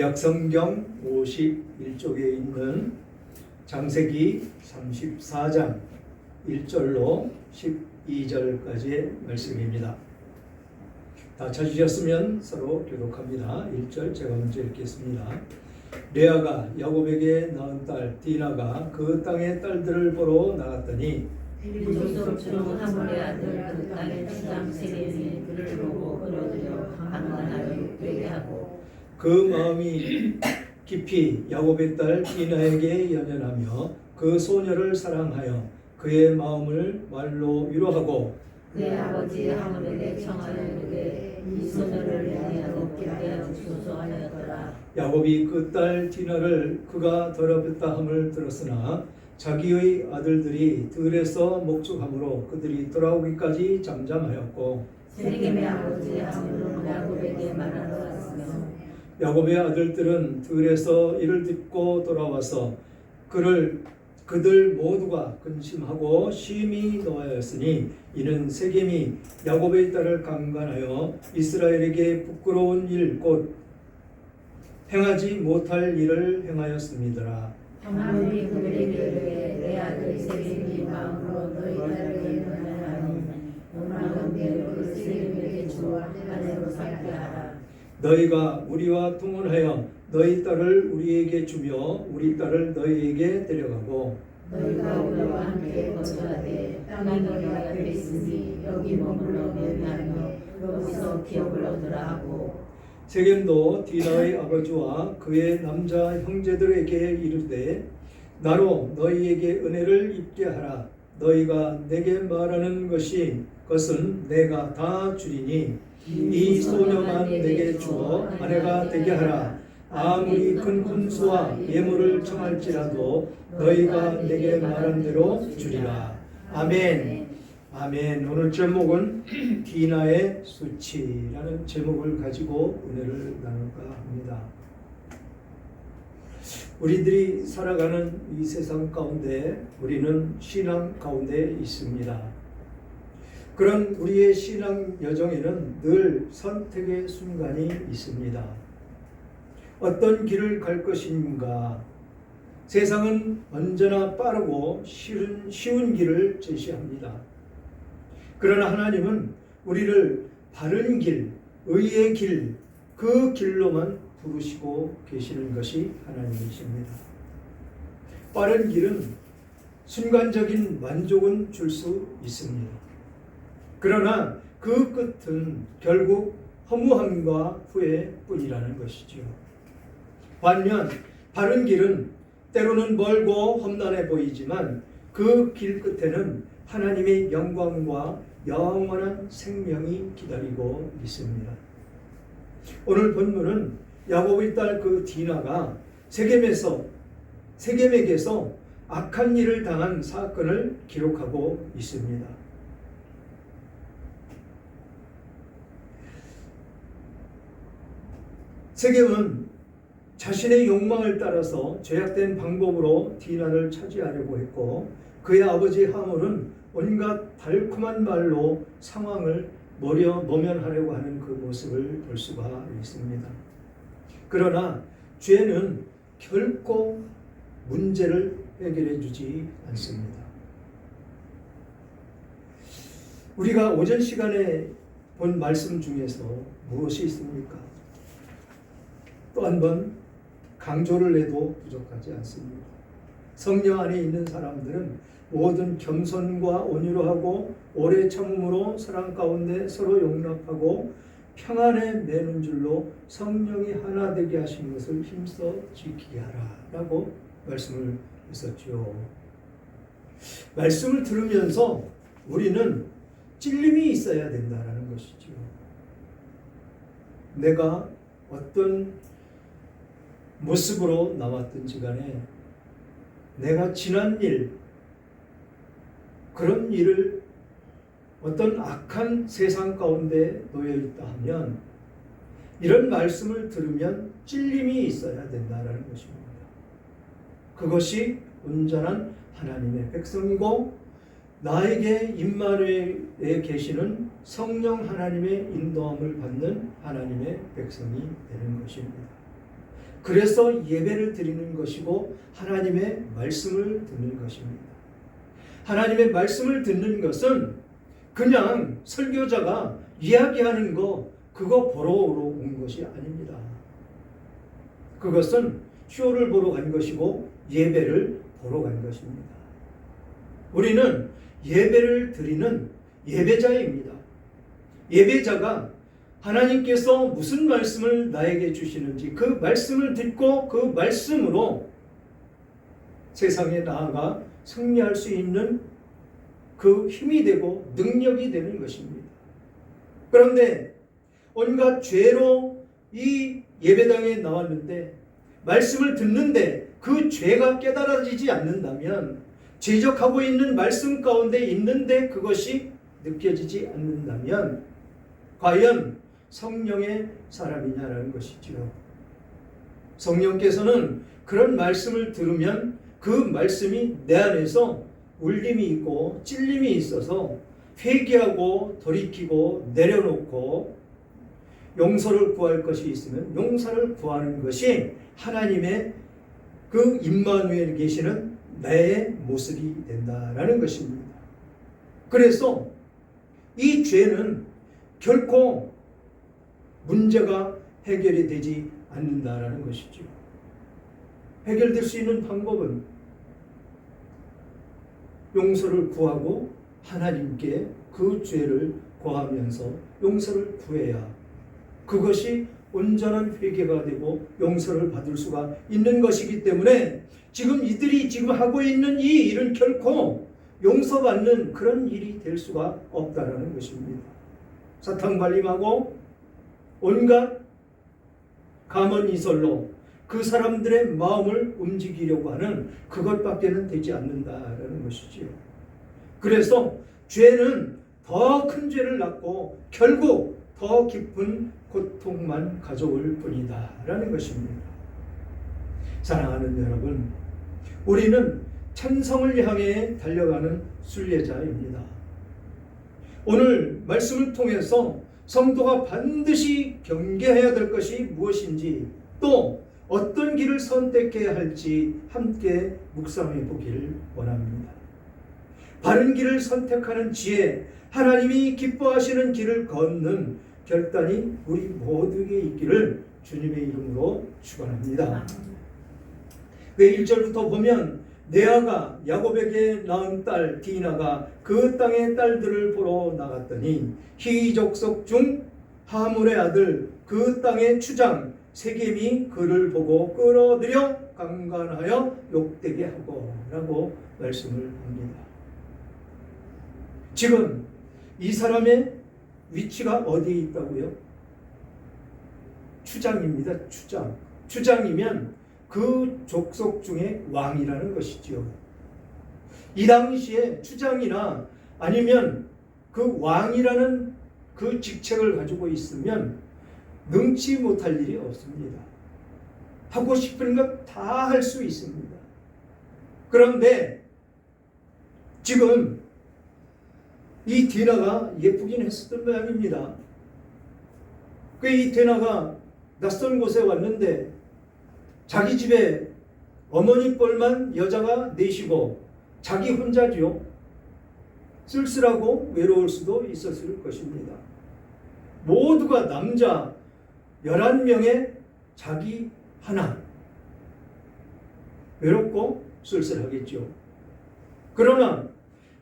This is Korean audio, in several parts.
약성경 51쪽에 있는 장세기 34장 1절로 12절까지의 말씀입니다. 다 찾으셨으면 서로 교독합니다. 1절 제가 먼저 읽겠습니다. 레아가 야곱에게 낳은 딸 디나가 그 땅의 딸들을 보러 나갔더니 아들 그 보고 끌어들여 하고 그 마음이 깊이 야곱의 딸 디나에게 연연하며 그 소녀를 사랑하여 그의 마음을 말로 위로하고 그의 아버지 하물에게 청하였는데 이 소녀를 위하여 높게 하여 주소서 하였더라? 야곱이 그 딸 디나를 그가 더럽혔다 함을 들었으나 자기의 아들들이 들에서 목축함으로 그들이 돌아오기까지 잠잠하였고 세겜의 아버지 하물은 야곱에게 말하러 왔으며 야곱의 아들들은 들에서 이를 듣고 돌아와서 그를 그들 모두가 근심하고 심히 노하였으니 이는 세겜이 야곱의 딸을 강간하여 이스라엘에게 부끄러운 일 곧 행하지 못할 일을 행하였습니다라. 하물이 그들에게 내 아들 세겜이 마음으로 너희 딸에게 연하니 원하는 대로 그 세겜에게 주어 아내로 살게 하라 너희가 우리와 통혼하여 너희 딸을 우리에게 주며 우리 딸을 너희에게 데려가고 너희가 우리와 함께 거주하되 땅이 너희가 옆에 있으니 여기 머물러 멸하며 여기서 기업을 얻으라 하고. 세겜도 디나의 아버지와 그의 남자 형제들에게 이르되 나로 너희에게 은혜를 입게 하라. 너희가 내게 말하는 것이 것은 내가 다 주리니 이 소녀만 내게 주어 아내가 되게 하라 아무리 큰 군수와 예물을 청할지라도 너희가 내게 말한 대로 주리라 아멘 아멘. 오늘 제목은 디나의 수치라는 제목을 가지고 은혜를 나눌까 합니다. 우리들이 살아가는 이 세상 가운데 우리는 신앙 가운데 있습니다. 그런 우리의 신앙 여정에는 늘 선택의 순간이 있습니다. 어떤 길을 갈 것인가? 세상은 언제나 빠르고 쉬운, 쉬운 길을 제시합니다. 그러나 하나님은 우리를 바른 길, 의의 길, 그 길로만 부르시고 계시는 것이 하나님이십니다. 빠른 길은 순간적인 만족은 줄 수 있습니다. 그러나 그 끝은 결국 허무함과 후회뿐이라는 것이지요. 반면 바른 길은 때로는 멀고 험난해 보이지만 그 길 끝에는 하나님의 영광과 영원한 생명이 기다리고 있습니다. 오늘 본문은 야곱의 딸 그 디나가 세겜에서 세겜에게서 악한 일을 당한 사건을 기록하고 있습니다. 세겜은 자신의 욕망을 따라서 죄악된 방법으로 디나를 차지하려고 했고 그의 아버지 하물은 온갖 달콤한 말로 상황을 모려 모면하려고 하는 그 모습을 볼 수가 있습니다. 그러나 죄는 결코 문제를 해결해 주지 않습니다. 우리가 오전 시간에 본 말씀 중에서 무엇이 있습니까? 또 한 번 강조를 해도 부족하지 않습니다. 성령 안에 있는 사람들은 모든 겸손과 온유로 하고 오래 참음으로 사랑 가운데 서로 용납하고 평안에 매는 줄로 성령이 하나 되게 하신 것을 힘써 지키게 하라라고 말씀을 했었죠. 말씀을 들으면서 우리는 찔림이 있어야 된다라는 것이죠. 내가 어떤 모습으로 나왔든지 간에 내가 지난 일, 그런 일을 어떤 악한 세상 가운데 놓여 있다 하면 이런 말씀을 들으면 찔림이 있어야 된다라는 것입니다. 그것이 온전한 하나님의 백성이고 나에게 임마누엘에 계시는 성령 하나님의 인도함을 받는 하나님의 백성이 되는 것입니다. 그래서 예배를 드리는 것이고 하나님의 말씀을 듣는 것입니다. 하나님의 말씀을 듣는 것은 그냥 설교자가 이야기하는 거 그거 보러 온 것이 아닙니다. 그것은 쇼를 보러 간 것이고 예배를 보러 간 것입니다. 우리는 예배를 드리는 예배자입니다. 예배자가 하나님께서 무슨 말씀을 나에게 주시는지 그 말씀을 듣고 그 말씀으로 세상에 나아가 승리할 수 있는 그 힘이 되고 능력이 되는 것입니다. 그런데 온갖 죄로 이 예배당에 나왔는데 말씀을 듣는데 그 죄가 깨달아지지 않는다면 제적하고 있는 말씀 가운데 있는데 그것이 느껴지지 않는다면 과연 성령의 사람이냐라는 것이지요. 성령께서는 그런 말씀을 들으면 그 말씀이 내 안에서 울림이 있고 찔림이 있어서 회개하고 돌이키고 내려놓고 용서를 구할 것이 있으면 용서를 구하는 것이 하나님의 그 임마누엘 계시는 나의 모습이 된다라는 것입니다. 그래서 이 죄는 결코 문제가 해결이 되지 않는다라는 것이죠. 해결될 수 있는 방법은 용서를 구하고 하나님께 그 죄를 고하면서 용서를 구해야 그것이 온전한 회개가 되고 용서를 받을 수가 있는 것이기 때문에 지금 이들이 지금 하고 있는 이 일은 결코 용서받는 그런 일이 될 수가 없다라는 것입니다. 사탕 발림하고 온갖 감언 이설로 그 사람들의 마음을 움직이려고 하는 그것밖에는 되지 않는다라는 것이지요. 그래서 죄는 더 큰 죄를 낳고 결국 더 깊은 고통만 가져올 뿐이다라는 것입니다. 사랑하는 여러분, 우리는 천성을 향해 달려가는 순례자입니다. 오늘 말씀을 통해서 성도가 반드시 경계해야 될 것이 무엇인지 또 어떤 길을 선택해야 할지 함께 묵상해 보기를 원합니다. 바른 길을 선택하는 지혜, 하나님이 기뻐하시는 길을 걷는 결단이 우리 모두에게 있기를 주님의 이름으로 축원합니다. 그 1절부터 보면 네아가 야곱에게 낳은 딸 디나가 그 땅의 딸들을 보러 나갔더니 희 족속 중 하물의 아들 그 땅의 추장 세겜이 그를 보고 끌어들여 강간하여 욕되게 하고 라고 말씀을 합니다. 지금 이 사람의 위치가 어디에 있다고요? 추장입니다. 추장. 추장이면 그 족속 중에 왕이라는 것이지요. 이 당시에 추장이나 아니면 그 왕이라는 그 직책을 가지고 있으면 능치 못할 일이 없습니다. 하고 싶은 것 다 할 수 있습니다. 그런데 지금 이 디나가 예쁘긴 했었던 모양입니다. 그 이 디나가 낯선 곳에 왔는데 자기 집에 어머니 뻘만 여자가 넷이고 자기 혼자지요. 쓸쓸하고 외로울 수도 있었을 것입니다. 모두가 남자 11명에 자기 하나. 외롭고 쓸쓸하겠죠. 그러나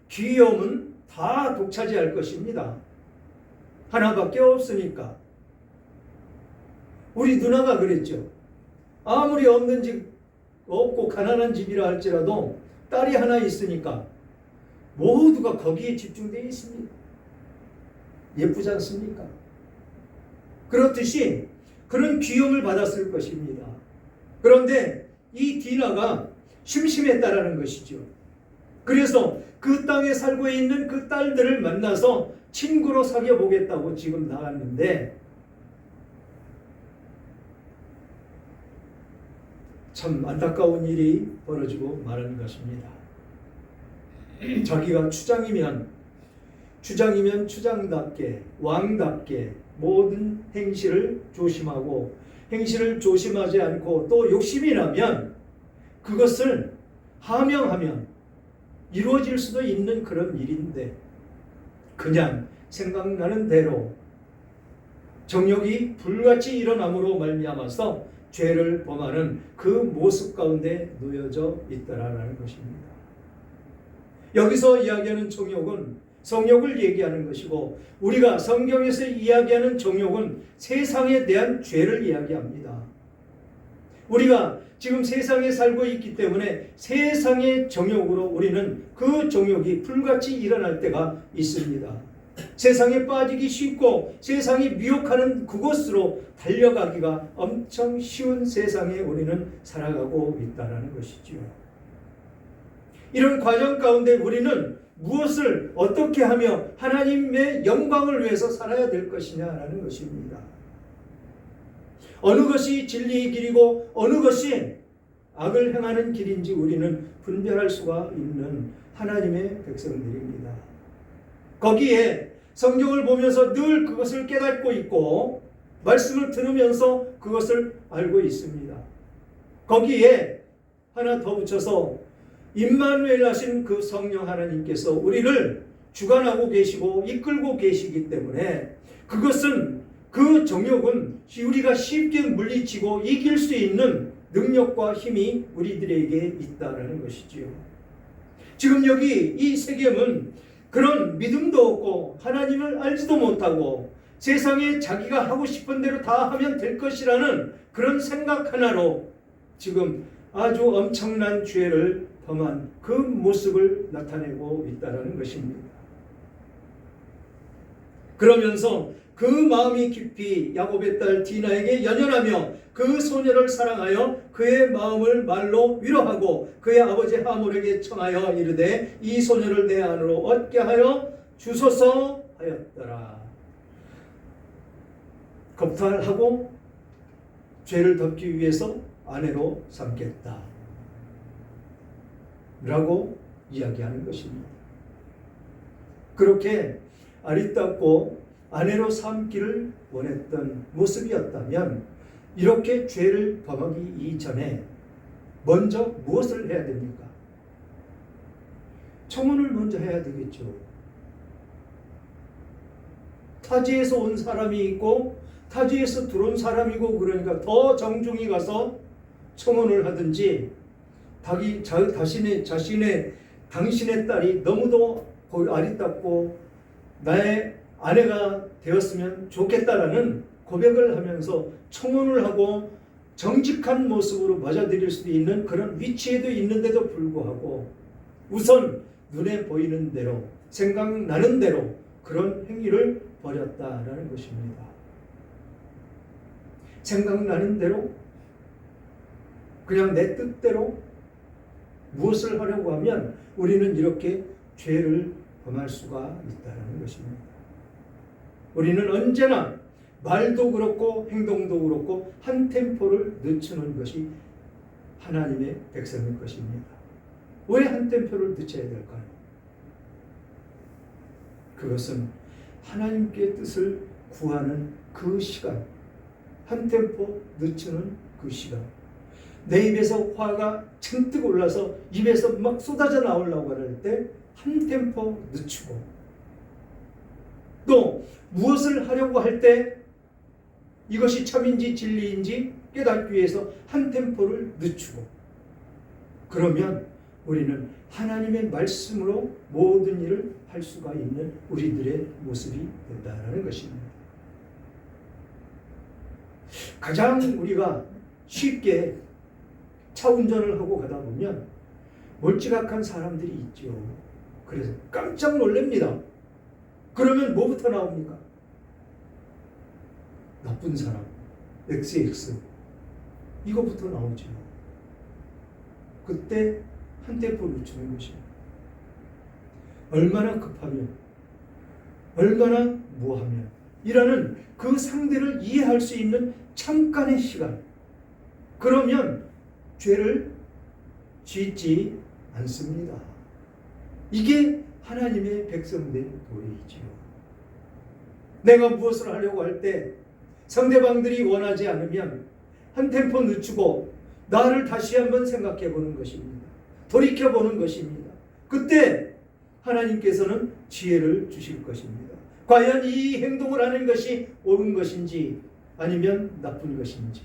귀여움은 다 독차지할 것입니다. 하나밖에 없으니까. 우리 누나가 그랬죠. 아무리 없는 집, 없고 가난한 집이라 할지라도 딸이 하나 있으니까 모두가 거기에 집중되어 있습니다. 예쁘지 않습니까? 그렇듯이 그런 귀염을 받았을 것입니다. 그런데 이 디나가 심심했다라는 것이죠. 그래서 그 땅에 살고 있는 그 딸들을 만나서 친구로 사귀어 보겠다고 지금 나왔는데 참 안타까운 일이 벌어지고 말하는 것입니다. 자기가 추장이면 추장이면 추장답게 왕답게 모든 행실을 조심하고 행실을 조심하지 않고 또 욕심이 나면 그것을 하명하면 이루어질 수도 있는 그런 일인데 그냥 생각나는 대로 정욕이 불같이 일어남으로 말미암아서 죄를 범하는 그 모습 가운데 놓여져 있다라는 것입니다. 여기서 이야기하는 정욕은 성욕을 얘기하는 것이고 우리가 성경에서 이야기하는 정욕은 세상에 대한 죄를 이야기합니다. 우리가 지금 세상에 살고 있기 때문에 세상의 정욕으로 우리는 그 정욕이 불같이 일어날 때가 있습니다. 세상에 빠지기 쉽고 세상이 미혹하는 그곳으로 달려가기가 엄청 쉬운 세상에 우리는 살아가고 있다는 것이지요. 이런 과정 가운데 우리는 무엇을 어떻게 하며 하나님의 영광을 위해서 살아야 될 것이냐라는 것입니다. 어느 것이 진리의 길이고 어느 것이 악을 행하는 길인지 우리는 분별할 수가 있는 하나님의 백성들입니다. 거기에 성경을 보면서 늘 그것을 깨닫고 있고 말씀을 들으면서 그것을 알고 있습니다. 거기에 하나 더 붙여서 임마누엘 하신 그 성령 하나님께서 우리를 주관하고 계시고 이끌고 계시기 때문에 그것은 그 정욕은 우리가 쉽게 물리치고 이길 수 있는 능력과 힘이 우리들에게 있다라는 것이지요. 지금 여기 이 세겜은 그런 믿음도 없고 하나님을 알지도 못하고 세상에 자기가 하고 싶은 대로 다 하면 될 것이라는 그런 생각 하나로 지금 아주 엄청난 죄를 범한 그 모습을 나타내고 있다는 것입니다. 그러면서 그 마음이 깊이 야곱의 딸 디나에게 연연하며 그 소녀를 사랑하여 그의 마음을 말로 위로하고 그의 아버지 하물에게 청하여 이르되 이 소녀를 내 안으로 얻게 하여 주소서 하였더라. 겁탈하고 죄를 덮기 위해서 아내로 삼겠다. 라고 이야기하는 것입니다. 그렇게 아리따고 아내로 삼기를 원했던 모습이었다면 이렇게 죄를 범하기 이전에 먼저 무엇을 해야 됩니까? 청혼을 먼저 해야 되겠죠. 타지에서 온 사람이 있고 타지에서 들어온 사람이고 그러니까 더 정중히 가서 청혼을 하든지 자기 자, 자신의 자신의 당신의 딸이 너무도 아리따고 나의 아내가 되었으면 좋겠다라는 고백을 하면서 청혼을 하고 정직한 모습으로 맞아들일 수도 있는 그런 위치에도 있는데도 불구하고 우선 눈에 보이는 대로 생각나는 대로 그런 행위를 벌였다라는 것입니다. 생각나는 대로 그냥 내 뜻대로 무엇을 하려고 하면 우리는 이렇게 죄를 범할 수가 있다는 것입니다. 우리는 언제나 말도 그렇고 행동도 그렇고 한 템포를 늦추는 것이 하나님의 백성일 것입니다. 왜 한 템포를 늦춰야 될까요? 그것은 하나님께 뜻을 구하는 그 시간, 한 템포 늦추는 그 시간. 내 입에서 화가 잔뜩 올라서 입에서 막 쏟아져 나오려고 할 때 한 템포 늦추고 또 무엇을 하려고 할 때 이것이 참인지 진리인지 깨닫기 위해서 한 템포를 늦추고 그러면 우리는 하나님의 말씀으로 모든 일을 할 수가 있는 우리들의 모습이 된다는 것입니다. 가장 우리가 쉽게 차 운전을 하고 가다 보면 멀찌각한 사람들이 있죠. 그래서 깜짝 놀랍니다. 그러면 뭐부터 나옵니까? 나쁜 사람, XX. 이거부터 나오죠. 그때 한 템포 늦추는 것이에요. 얼마나 급하면, 얼마나 뭐하면, 이라는 그 상대를 이해할 수 있는 잠깐의 시간. 그러면 죄를 짓지 않습니다. 이게 하나님의 백성된 도리이지요. 내가 무엇을 하려고 할 때 상대방들이 원하지 않으면 한 템포 늦추고 나를 다시 한번 생각해 보는 것입니다. 돌이켜 보는 것입니다. 그때 하나님께서는 지혜를 주실 것입니다. 과연 이 행동을 하는 것이 옳은 것인지 아니면 나쁜 것인지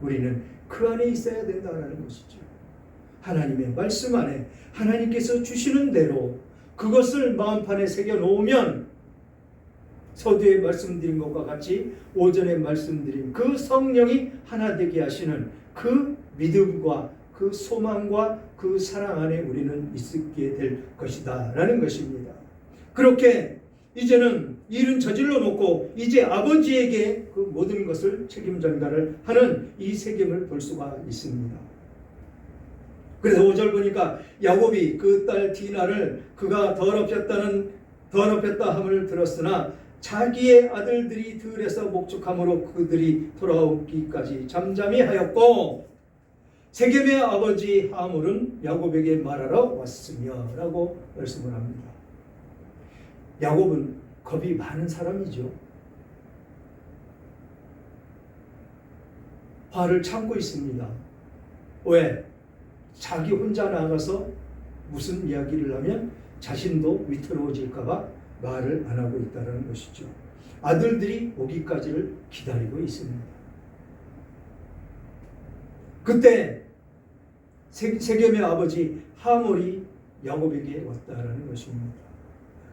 우리는 그 안에 있어야 된다는 것이죠. 하나님의 말씀 안에 하나님께서 주시는 대로 그것을 마음판에 새겨 놓으면 서두에 말씀드린 것과 같이 오전에 말씀드린 그 성령이 하나 되게 하시는 그 믿음과 그 소망과 그 사랑 안에 우리는 있게 될 것이다 라는 것입니다. 그렇게 이제는 일은 저질러 놓고 이제 아버지에게 그 모든 것을 책임 전가를 하는 이 책임을 볼 수가 있습니다. 그래서 5절 보니까 야곱이 그 딸 디나를 그가 더럽혔다는 더럽혔다 함을 들었으나 자기의 아들들이 들에서 목축함으로 그들이 돌아오기까지 잠잠히 하였고 세겜의 아버지 하물은 야곱에게 말하러 왔으며라고 말씀을 합니다. 야곱은 겁이 많은 사람이죠. 화를 참고 있습니다. 왜? 자기 혼자 나가서 무슨 이야기를 하면 자신도 위태로워질까봐 말을 안 하고 있다는 것이죠. 아들들이 오기까지를 기다리고 있습니다. 그때 세- 세겜의 아버지 하몰이 야곱에게 왔다라는 것입니다.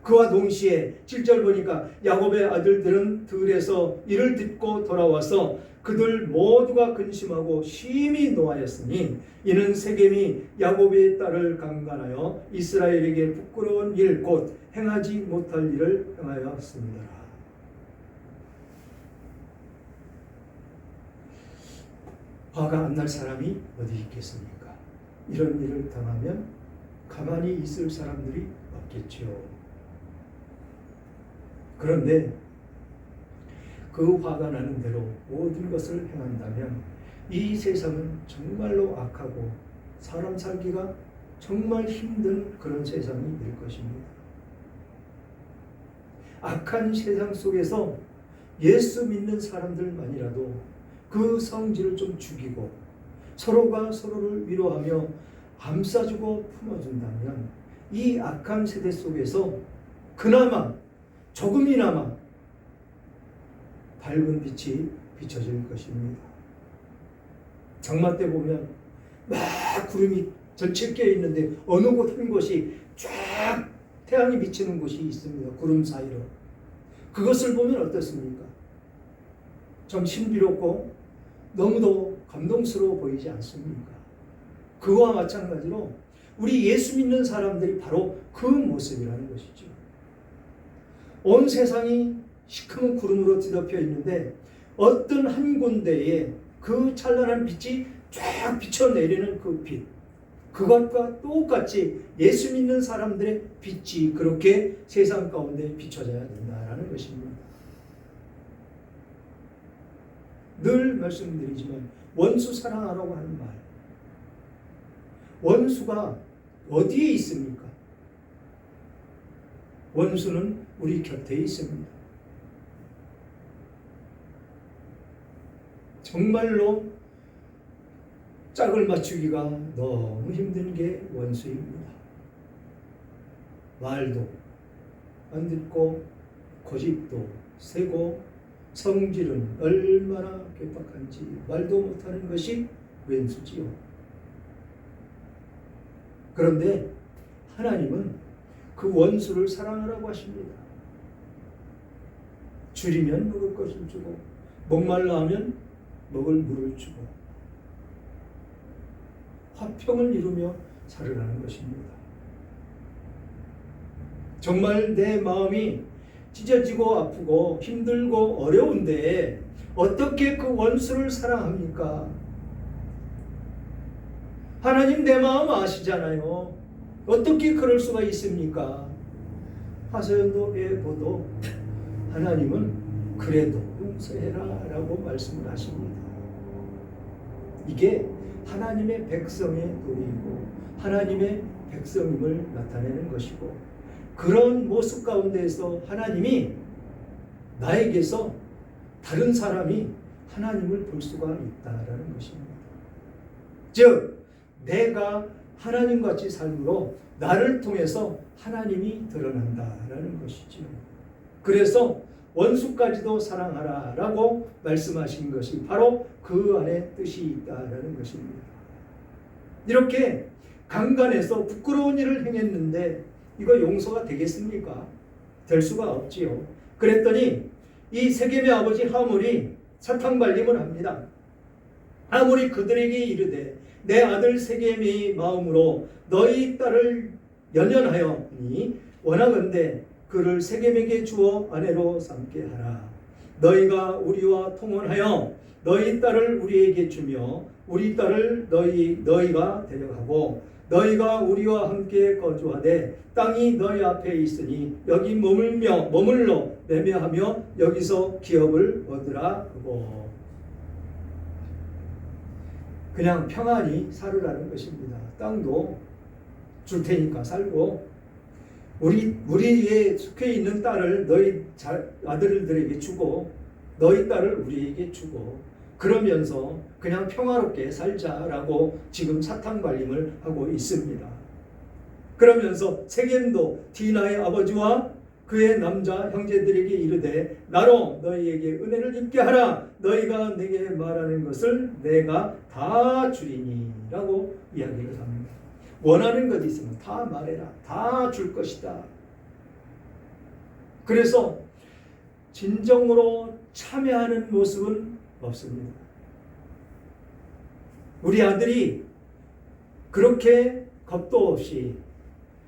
그와 동시에 7절 보니까 야곱의 아들들은 들에서 이를 듣고 돌아와서 그들 모두가 근심하고 심히 노하였으니 이는 세겜이 야곱의 딸을 강간하여 이스라엘에게 부끄러운 일 곧 행하지 못할 일을 행하였습니다. 화가 안 날 사람이 어디 있겠습니까? 이런 일을 당하면 가만히 있을 사람들이 없겠죠. 그런데 그 화가 나는 대로 모든 것을 행한다면 이 세상은 정말로 악하고 사람 살기가 정말 힘든 그런 세상이 될 것입니다. 악한 세상 속에서 예수 믿는 사람들만이라도 그 성질을 좀 죽이고 서로가 서로를 위로하며 감싸주고 품어준다면 이 악한 세대 속에서 그나마 조금이나마 밝은 빛이 비춰질 것입니다. 장마 때 보면 막 구름이 전체 껴 있는데 어느 곳 한 곳이 쫙 태양이 비치는 곳이 있습니다. 구름 사이로. 그것을 보면 어떻습니까? 좀 신비롭고 너무도 감동스러워 보이지 않습니까? 그와 마찬가지로 우리 예수 믿는 사람들이 바로 그 모습이라는 것이죠. 온 세상이 시커먼 구름으로 뒤덮여 있는데 어떤 한 군데에 그 찬란한 빛이 쫙 비춰내리는 그 빛. 그것과 똑같이 예수 믿는 사람들의 빛이 그렇게 세상 가운데 비춰져야 된다라는 것입니다. 늘 말씀드리지만 원수 사랑하라고 하는 말. 원수가 어디에 있습니까? 원수는 우리 곁에 있습니다. 정말로 짝을 맞추기가 너무 힘든 게 원수입니다. 말도 안 듣고 고집도 세고 성질은 얼마나 괴팍한지 말도 못하는 것이 왼수지요. 그런데 하나님은 그 원수를 사랑하라고 하십니다. 줄이면 먹을 것을 주고 목말라 하면 먹을 물을 주고 화평을 이루며 살으라는 것입니다. 정말 내 마음이 찢어지고 아프고 힘들고 어려운데 어떻게 그 원수를 사랑합니까? 하나님 내 마음 아시잖아요. 어떻게 그럴 수가 있습니까? 하소연도 예보도 하나님은 그래도 용서해라 라고 말씀을 하십니다. 이게 하나님의 백성의 도리이고 하나님의 백성임을 나타내는 것이고 그런 모습 가운데에서 하나님이 나에게서 다른 사람이 하나님을 볼 수가 있다라는 것입니다. 즉 내가 하나님 같이 삶으로 나를 통해서 하나님이 드러난다라는 것이지요. 그래서 원수까지도 사랑하라 라고 말씀하신 것이 바로 그 안에 뜻이 있다라는 것입니다. 이렇게 강간해서 부끄러운 일을 행했는데 이거 용서가 되겠습니까? 될 수가 없지요. 그랬더니 이 세겜의 아버지 하물이 사탕 발림을 합니다. 아무리 그들에게 이르되 내 아들 세겜의 마음으로 너희 딸을 연연하여니 원하건대 그를 세겜에게 주어 아내로 삼게 하라. 너희가 우리와 통혼하여 너희 딸을 우리에게 주며 우리 딸을 너희 너희가 데려가고 너희가 우리와 함께 거주하되 땅이 너희 앞에 있으니 여기 머물며 머물러 매매하며 여기서 기업을 얻으라 하고 그냥 평안히 살으라는 것입니다. 땅도 줄 테니까 살고 우리 우리에 속해 있는 딸을 너희 자, 아들들에게 주고 너희 딸을 우리에게 주고 그러면서 그냥 평화롭게 살자라고 지금 사탕 발림을 하고 있습니다. 그러면서 세겜도 디나의 아버지와 그의 남자 형제들에게 이르되 나로 너희에게 은혜를 입게 하라 너희가 내게 말하는 것을 내가 다 주리니라고 이야기를 합니다. 원하는 것 있으면 다 말해라 다 줄 것이다. 그래서 진정으로 참여하는 모습은 없습니다. 우리 아들이 그렇게 겁도 없이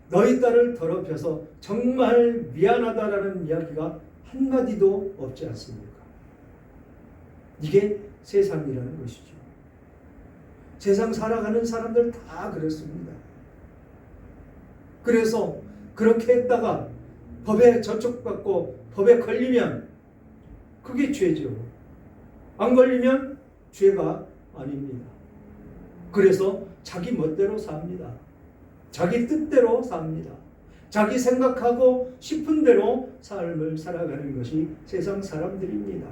너희 딸을 더럽혀서 정말 미안하다라는 이야기가 한마디도 없지 않습니까? 이게 세상이라는 것이죠. 세상 살아가는 사람들 다 그렇습니다. 그래서 그렇게 했다가 법에 저촉받고 법에 걸리면 그게 죄죠. 안 걸리면 죄가 아닙니다. 그래서 자기 멋대로 삽니다. 자기 뜻대로 삽니다. 자기 생각하고 싶은 대로 삶을 살아가는 것이 세상 사람들입니다.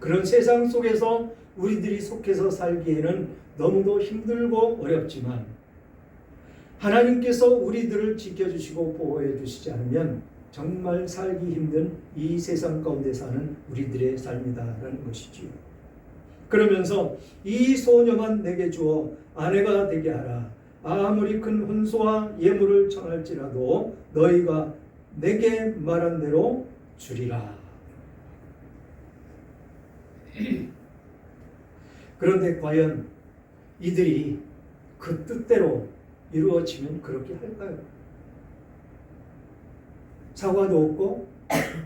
그런 세상 속에서 우리들이 속해서 살기에는 너무도 힘들고 어렵지만 하나님께서 우리들을 지켜주시고 보호해 주시지 않으면 정말 살기 힘든 이 세상 가운데 사는 우리들의 삶이다라는 것이지요. 그러면서 이 소녀만 내게 주어 아내가 되게 하라. 아무리 큰 혼수와 예물을 청할지라도 너희가 내게 말한 대로 주리라. 그런데 과연 이들이 그 뜻대로 이루어지면 그렇게 할까요? 사과도 없고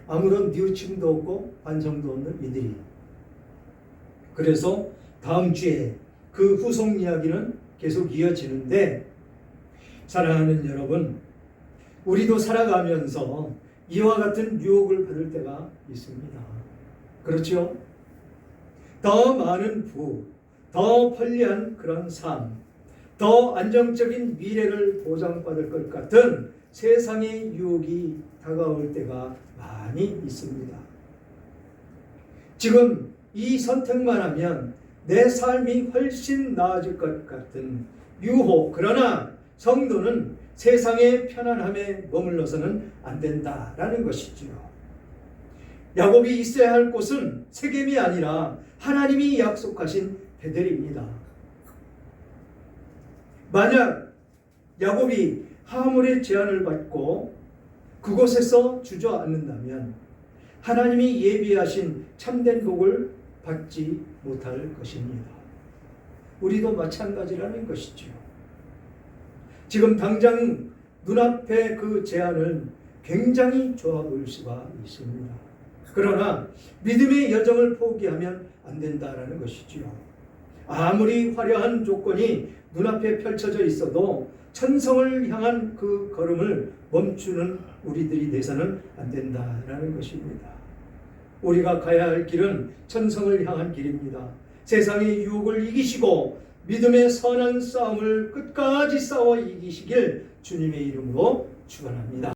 아무런 뉘우침도 없고 반성도 없는 이들이 그래서 다음 주에 그 후속 이야기는 계속 이어지는데 사랑하는 여러분 우리도 살아가면서 이와 같은 유혹을 받을 때가 있습니다. 그렇죠? 더 많은 부, 더 편리한 그런 삶, 더 안정적인 미래를 보장받을 것 같은 세상의 유혹이 다가올 때가 많이 있습니다. 지금 이 선택만 하면 내 삶이 훨씬 나아질 것 같은 유혹, 그러나 성도는 세상의 편안함에 머물러서는 안 된다라는 것이지요. 야곱이 있어야 할 곳은 세겜이 아니라 하나님이 약속하신 베델입니다. 만약 야곱이 하물의 제안을 받고 그곳에서 주저앉는다면 하나님이 예비하신 참된 복을 받지 못할 것입니다. 우리도 마찬가지라는 것이지요. 지금 당장 눈앞에 그 제안을 굉장히 좋아 보일 수가 있습니다. 그러나 믿음의 여정을 포기하면 안 된다라는 것이지요. 아무리 화려한 조건이 눈앞에 펼쳐져 있어도 천성을 향한 그 걸음을 멈추는 우리들이 돼서는 안 된다라는 것입니다. 우리가 가야 할 길은 천성을 향한 길입니다. 세상의 유혹을 이기시고 믿음의 선한 싸움을 끝까지 싸워 이기시길 주님의 이름으로 축원합니다.